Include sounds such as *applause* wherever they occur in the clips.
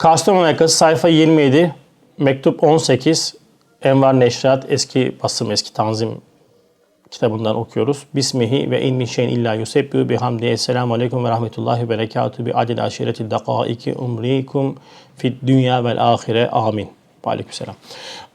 Kastamonu Yakası sayfa 27, mektup 18, Envar Neşrat eski basım, eski tanzim kitabından okuyoruz. Bismihi ve in şeyin illa yusebbihu bihamdi. Esselamu aleyküm ve rahmetullahi ve berekatuhu bi adil aşiretil dakaiki umrikum fid dünya vel ahire. Amin. Aleykümselam.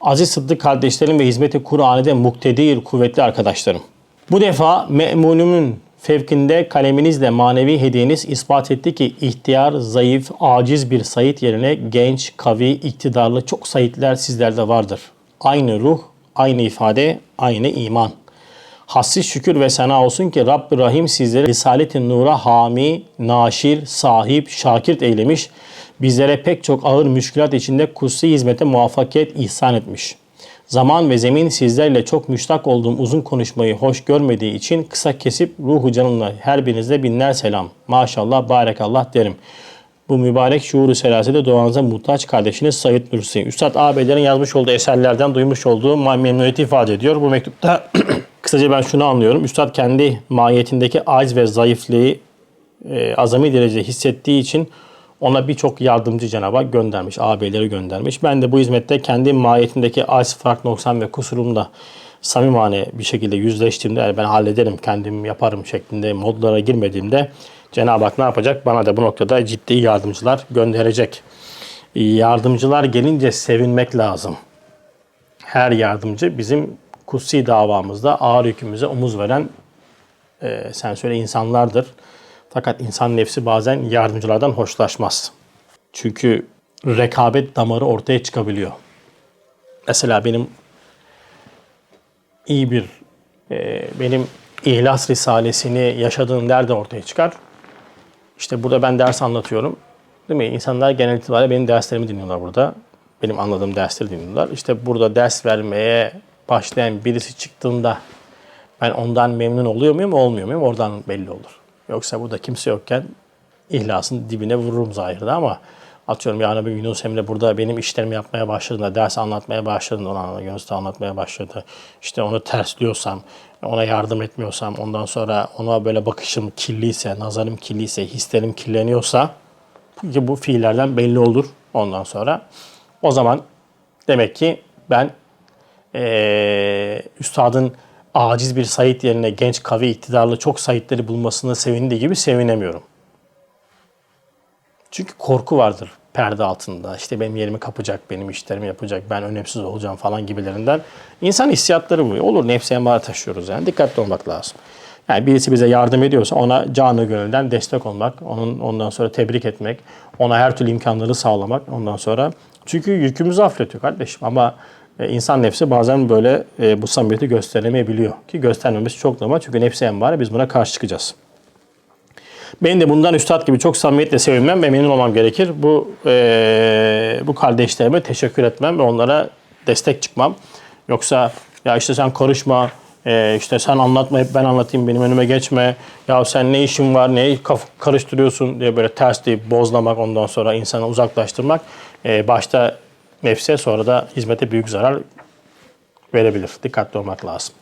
Aziz Sıddık kardeşlerim ve hizmeti Kur'an'da muktedir, kuvvetli arkadaşlarım. Bu defa me'munumun fevkinde kaleminizle manevi hediyeniz ispat etti ki ihtiyar, zayıf, aciz bir Said yerine genç, kavi, iktidarlı çok Saidler sizlerde vardır. Aynı ruh, aynı ifade, aynı iman. Hassiz şükür ve sena olsun ki Rabb-i Rahim sizleri Risalet-i Nur'a hami, naşir, sahip, şakirt eylemiş. Bizlere pek çok ağır müşkülat içinde kutsi hizmete muvaffakiyet ihsan etmiş. Zaman ve zemin sizlerle çok müştak olduğum uzun konuşmayı hoş görmediği için kısa kesip ruhu canımla her birinize binler selam. Maşallah, barekallah derim. Bu mübarek şuuru selasede doğanıza muhtaç kardeşiniz Said Nursi. Üstad ağabeylerin yazmış olduğu eserlerden duymuş olduğu memnuniyeti ifade ediyor. Bu mektupta *clears throat* kısaca ben şunu anlıyorum. Üstad kendi mahiyetindeki aciz ve zayıflığı e, azami derecede hissettiği için ona birçok yardımcı Cenab-ı Hak göndermiş, ağabeyleri göndermiş. Ben de bu hizmette kendi mahiyetindeki aciz, fark, noksan ve kusurumla samimane bir şekilde yüzleştiğimde yani ben hallederim, kendim yaparım şeklinde modlara girmediğimde Cenab-ı Hak ne yapacak? Bana da bu noktada ciddi yardımcılar gönderecek. Yardımcılar gelince sevinmek lazım. Her yardımcı bizim kutsi davamızda ağır yükümüze omuz veren e, sen söyle insanlardır. Fakat insan nefsi bazen yardımcılardan hoşlaşmaz. Çünkü rekabet damarı ortaya çıkabiliyor. Mesela benim iyi bir e, benim İhlas Risalesini yaşadığım nerede ortaya çıkar? İşte burada ben ders anlatıyorum. Değil mi? İnsanlar genel itibariyle benim derslerimi dinliyorlar burada. Benim anladığım dersleri dinliyorlar. İşte burada ders vermeye başlayan birisi çıktığında ben ondan memnun oluyor muyum, olmuyor muyum? Oradan belli olur. Yoksa burada kimse yokken ihlasın dibine vururum zahirde ama atıyorum yani bir Yunus Emre burada benim işlerimi yapmaya başladığında, ders anlatmaya başladığında, ona Yunus'ta anlatmaya başladı. İşte onu tersliyorsam, ona yardım etmiyorsam, ondan sonra ona böyle bakışım kirliyse, nazarım kirliyse, hislerim kirleniyorsa ki bu fiillerden belli olur ondan sonra. O zaman demek ki ben ee, üstadın aciz bir Said yerine genç, kavi, iktidarlı çok Saidleri bulmasını sevindiği gibi sevinemiyorum. Çünkü korku vardır perde altında. İşte benim yerimi kapacak, benim işlerimi yapacak, ben önemsiz olacağım falan gibilerinden. İnsan hissiyatları bu. Olur nefsi emmare taşıyoruz yani. Dikkatli olmak lazım. Yani birisi bize yardım ediyorsa ona canı gönülden destek olmak, onun ondan sonra tebrik etmek, ona her türlü imkanları sağlamak ondan sonra. Çünkü yükümüzü hafifletiyor kardeşim ama insan nefsi bazen böyle e, bu samimiyeti gösteremeyebiliyor. Ki göstermemiz çok normal çünkü nefsi emmare biz buna karşı çıkacağız. Benim de bundan üstad gibi çok samimiyetle sevinmem ve memnun olmam gerekir. Bu e, bu kardeşlerime teşekkür etmem ve onlara destek çıkmam. Yoksa ya işte sen karışma, e, işte sen anlatma hep ben anlatayım benim önüme geçme. Ya sen ne işin var, neyi karıştırıyorsun diye böyle ters deyip bozlamak ondan sonra insanı uzaklaştırmak. E, başta nefse sonra da hizmete büyük zarar verebilir. Dikkatli olmak lazım.